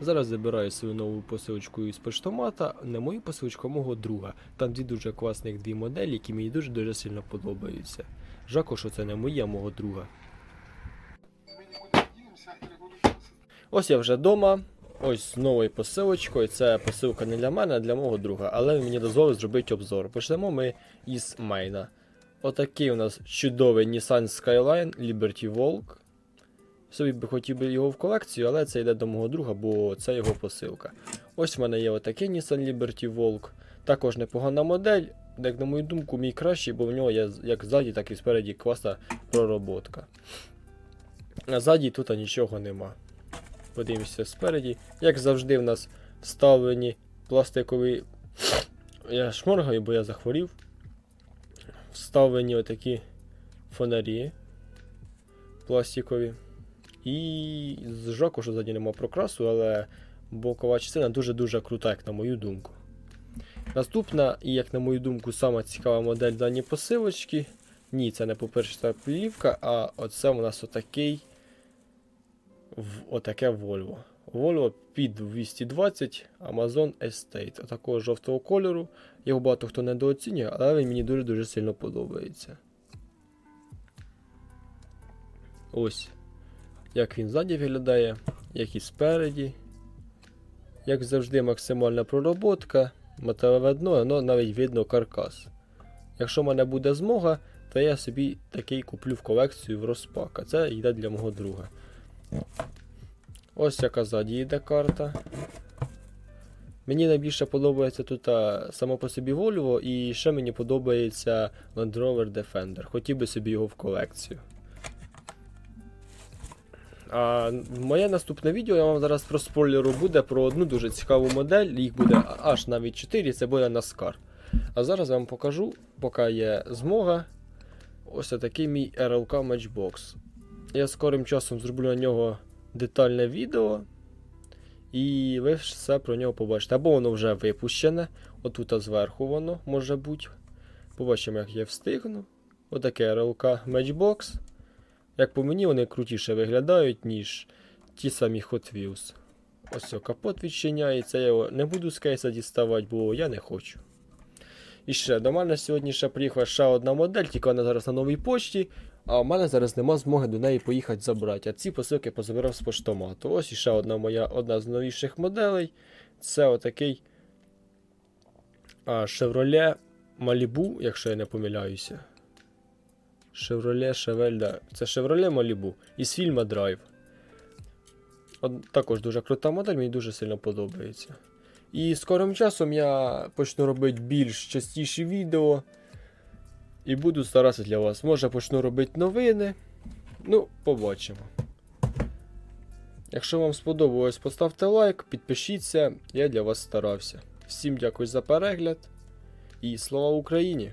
Зараз забираю свою нову посилочку із поштомата, не мою посилочку, а мого друга. Там дві дуже класних дві моделі, які мені дуже-дуже сильно подобаються. Жако, що це не мої, а мого друга. Ось я вже вдома. Ось з новою посилочкою. Це посилка не для мене, а для мого друга, але він мені дозволив зробити обзор. Почнемо ми із мейна. Отакий у нас чудовий Nissan Skyline Liberty Walk. Собі би хотів би його в колекцію, але це йде до мого друга, бо це його посилка. Ось в мене є отакий Nissan Liberty Walk. Також непогана модель, як на мою думку, мій кращий, бо в нього є як ззаді, так і спереді класна пророботка. А ззаді тут нічого нема. Подивимося спереді. Як завжди, в нас вставлені пластикові. Я шморгаю, бо я захворів. Вставлені отакі фонарі пластикові. І жаку, що ззаді нема прокрасу, але бокова частина дуже-дуже крута, як на мою думку. Наступна, і як на мою думку, сама цікава модель дані посилочки. Ні, це не по-перше плівка, а оце у нас отакий отаке Volvo. Volvo під 220 Amazon Estate. Отакого жовтого кольору. Його багато хто недооцінює, але він мені дуже-дуже сильно подобається. Ось. Як він ззаді виглядає, як і спереді. Як завжди, максимальна пророботка, металеве дно, воно навіть видно каркас. Якщо в мене буде змога, то я собі такий куплю в колекцію в розпак, а це йде для мого друга. Ось яка ззаді йде карта. Мені найбільше подобається тут само по собі Volvo, і ще мені подобається Land Rover Defender. Хотів би собі його в колекцію. А моє наступне відео я вам зараз про спойлеру буде про одну дуже цікаву модель. Їх буде аж навіть 4, це буде NASCAR. А зараз я вам покажу, поки є змога. Ось такий мій RLK Matchbox. Я скорим часом зроблю на нього детальне відео. І ви все про нього побачите. Або воно вже випущене. Отут зверху воно може бути. Побачимо, як я встигну. Отаке RLK Matchbox. Як по мені, вони крутіше виглядають, ніж ті самі Hot Wheels. Ось капот відчиняється. Я його не буду з кейса діставати, бо я не хочу. І ще до мене сьогодні ще приїхала ще одна модель, тільки вона зараз на новій почті. А в мене зараз нема змоги до неї поїхати забрати. А ці посилки позабирав з поштомату. Ось іще одна моя одна з новіших моделей. Це отакий Chevrolet Malibu, якщо я не помиляюся. Chevrolet Chevelle, це Chevrolet Malibu із Drive. От, також дуже крута модель, мені дуже сильно подобається. І скорим часом я почну робити більш частіші відео. І буду старатися для вас. Може почну робити новини. Ну, побачимо. Якщо вам сподобалось, поставте лайк, підпишіться, я для вас старався. Всім дякую за перегляд і слава Україні!